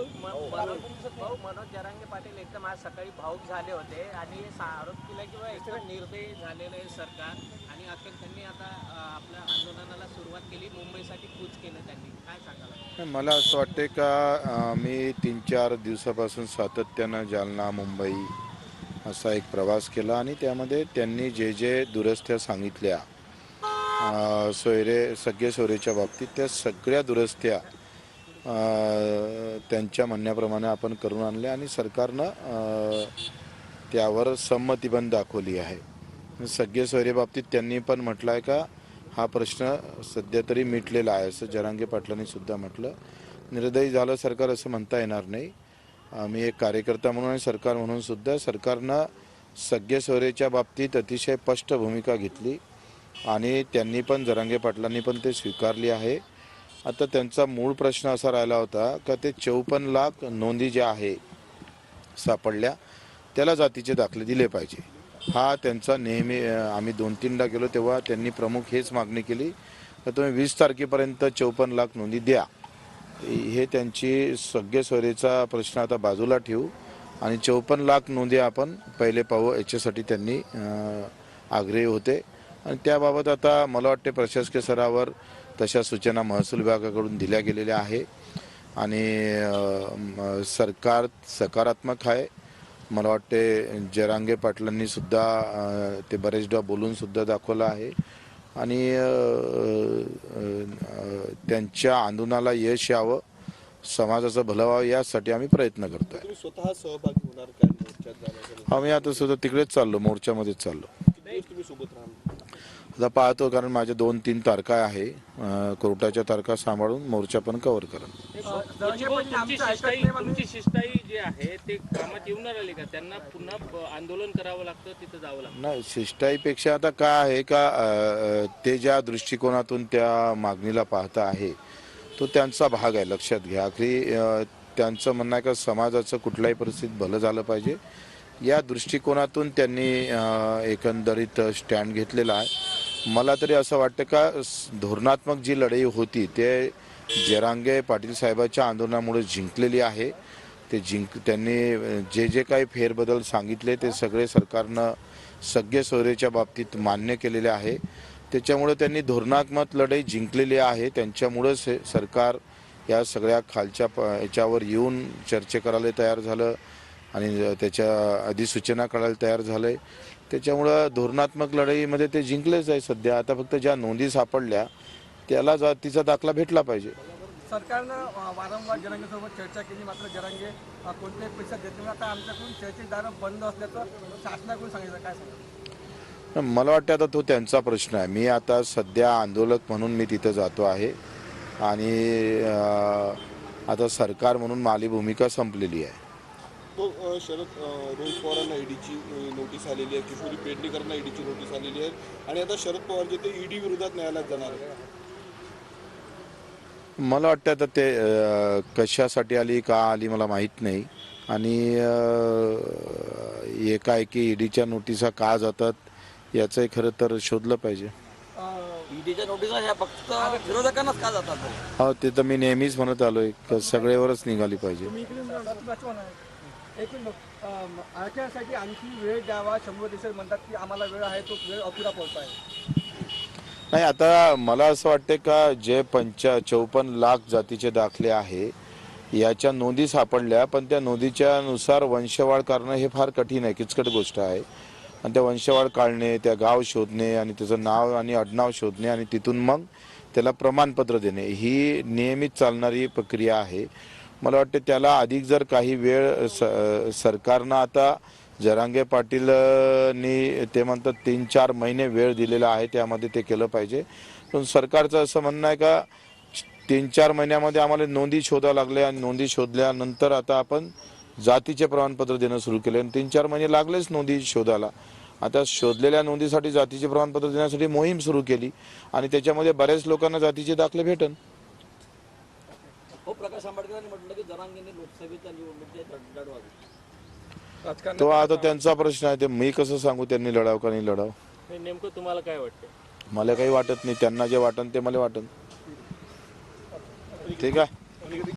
म- भाऊ, मनोज जरांगे पाटील एकदम आज सकाळी भाऊक झाले होते आणि आरोप केला किंवा एकदम निर्दयी झालेलं आहे सरकार आणि अखेर त्यांनी आता आपल्या आंदोलनाला सुरुवात केली मुंबईसाठी कूच केलं त्यांनी काय सांगाल मला असं वाटते का मी तीन चार दिवसापासून सातत्यानं जालना मुंबई असा एक प्रवास केला आणि त्यामध्ये त्यांनी जे जे दुरस्त्या सांगितल्या सोयरे सगळे सोयरेच्या बाबतीत त्या सगळ्या दुरस्त्या त्यांच्या म्हणण्याप्रमाणे आपण करून आणले आणि सरकारनं त्यावर संमती पण दाखवली आहे. सगळे सोयरे बाबतीत त्यांनी पण म्हटलं आहे का हा प्रश्न सध्या तरी मिटलेला आहे असं जरांगे पाटलांनी सुद्धा म्हटलं. निर्दयी झालं सरकार असं म्हणता येणार नाही. आम्ही एक कार्यकर्ता म्हणून आणि सरकार म्हणून सुद्धा सरकारनं सगळे सोयरेच्या बाबतीत अतिशय स्पष्ट भूमिका घेतली आणि त्यांनी पण जरांगे पाटलांनी पण ते स्वीकारली आहे. आता त्यांचा मूळ प्रश्न असा राहिला होता का ते चौपन्न लाख नोंदी ज्या आहे सापडल्या त्याला जातीचे दाखले दिले पाहिजे. हा त्यांचा नेहमी आम्ही दोन तीनदा गेलो तेव्हा त्यांनी प्रमुख हेच मागणी केली तर तुम्ही वीस तारखेपर्यंत चौपन्न लाख नोंदी द्या. हे त्यांची सगळे सोयरेचा प्रश्न आता बाजूला ठेवू आणि चौपन्न लाख नोंदी आपण पहिले पाहू याच्यासाठी त्यांनी आग्रही होते. आणि त्याबाबत आता मला वाटते प्रशासकीय स्तरावर तशा सूचना महसूल विभागाकडून दिल्या गेलेल्या आहे. आणि सरकार सकारात्मक आहे. मला वाटते जरांगे पाटलांनी सुद्धा ते बरेचदा बोलून सुद्धा दाखवलं आहे. आणि त्यांच्या आंदोलनाला यश यावं समाजाचं भलं व्हावं यासाठी आम्ही प्रयत्न करतोय. तुम्ही स्वतः सहभागी होणार आम्ही आता सुद्धा तिकडेच चाललो मोर्चामध्येच चाललो. आता पाहतो कारण माझ्या दोन तीन तारखा आहे. कोर्टाच्या तारखा सांभाळून मोर्चा पण कव्हर करेन. तुमची शिष्टाई तुमची शिष्टाई जी आहे ते कामात येऊन नाही राहिली का? त्यांना पुन्हा ब- आंदोलन करावं लागतं तिथं जावं लागतं. नाही शिष्टाईपेक्षा आता काय आहे का ते ज्या दृष्टिकोनातून त्या मागणीला पाहता आहे तो त्यांचा भाग आहे लक्षात घ्या. आखरी अं, त्यांचं म्हणणं आहे का समाजाचं कुठल्याही परिस्थितीत भलं झालं पाहिजे. या दृष्टिकोनातून त्यांनी एकंदरीत स्टँड घेतलेला आहे. मला तरी असं वाटतं का धोरणात्मक जी लढाई होती ते जरांगे पाटील साहेबाच्या आंदोलनामुळे जिंकलेली आहे. ते जिंक त्यांनी जे जे काही फेरबदल सांगितले ते सगळे सरकारनं सगळे सोयरेच्या बाबतीत मान्य केलेले आहे. त्याच्यामुळे त्यांनी धोरणात्मक लढाई जिंकलेली आहे. त्यांच्यामुळंच सरकार या सगळ्या खालच्या प याच्यावर येऊन चर्चे करायला तयार झालं. आणि त्याच्या अधिसूचना करायला तयार झालं आहे त्याच्यामुळं धोरणात्मक लढाईमध्ये ते जिंकलेच आहे सध्या. आता फक्त ज्या नोंदी सापडल्या त्याला जातीचा दाखला भेटला पाहिजे. सरकारनं वारंवार जरांगेसोबत चर्चा केली मात्र जरांगे कोणत्याही पैसा देत नाही. आता आमच्याकडून चर्चेची दारं बंद असल्याचं शासनाकडून सांगितलं. काय सांगा मला वाटतं आता तो त्यांचा प्रश्न आहे. मी आता सध्या आंदोलक म्हणून मी तिथं जातो आहे. आणि आता सरकार म्हणून माझी भूमिका संपलेली आहे. तो शरद रोहित पवारांना ईडीची नोटीस आलेली आहे. किशोरी पेडणेकरांना ईडीची नोटीस आलेली आहे. आणि आता शरद पवार जे ते ईडी विरोधात न्यायालयात जाणार आहे मला वाटतं आता ते कशासाठी आली का आली मला माहीत नाही. आणि एकाएकी ईडीच्या नोटिसा का जातात याचंही खरं तर शोधलं पाहिजे. ईडीच्या नोटिसा ह्या फक्त विरोधकांनाच का जातात? हो ते तर मी नेहमीच म्हणत आलोय सगळेवरच निघाली पाहिजे. एकूण बघ, आरक्षणासाठी आणखी वेळ द्यावा शंभर दिवस म्हणतात की आम्हाला वेळ आहे तो वेळ अपुरा पडतो आहे. नाही आता मला असं वाटतं का जे पंचा चौपन्न लाख जातीचे दाखले आहे याच्या नोंदी सापडल्या पण त्या नोंदीच्या नुसार वंशवाढ करणं हे फार कठीण आहे किचकट गोष्ट आहे. आणि त्या वंशवाढ काढणे त्या गाव शोधणे आणि त्याचं नाव आणि आडनाव शोधणे आणि तिथून मग त्याला प्रमाणपत्र देणे ही नियमित चालणारी प्रक्रिया आहे. मला वाटते त्याला अधिक जर काही वेळ स सरकारनं आता जरांगे पाटीलनी ते म्हणतात तीन चार महिने वेळ दिलेला आहे त्यामध्ये ते केलं पाहिजे. पण सरकारचं असं म्हणणं आहे का तीन चार महिन्यामध्ये आम्हाला नोंदी शोधावं लागल्या आणि नोंदी शोधल्यानंतर आता आपण जातीचे प्रमाणपत्र देणं सुरू केले आणि तीन चार महिने लागलेच नोंदी शोधायला. आता शोधलेल्या नोंदीसाठी जातीचे प्रमाणपत्र देण्यासाठी मोहीम सुरू केली आणि त्याच्यामध्ये बऱ्याच लोकांना जातीचे दाखले भेटन. प्रकाश आंबेडकरांनी म्हटलं की जरांगेने लोकसभेच्या निवडणुकीत लढवावी राजकारण तो आता त्यांचा प्रश्न आहे ते मी कसं सांगू त्यांनी लढाव का नाही लढाव? नेमकं तुम्हाला काय वाटतं मला काही वाटत नाही त्यांना जे वाटन ते मला वाटन. ठीक आहे?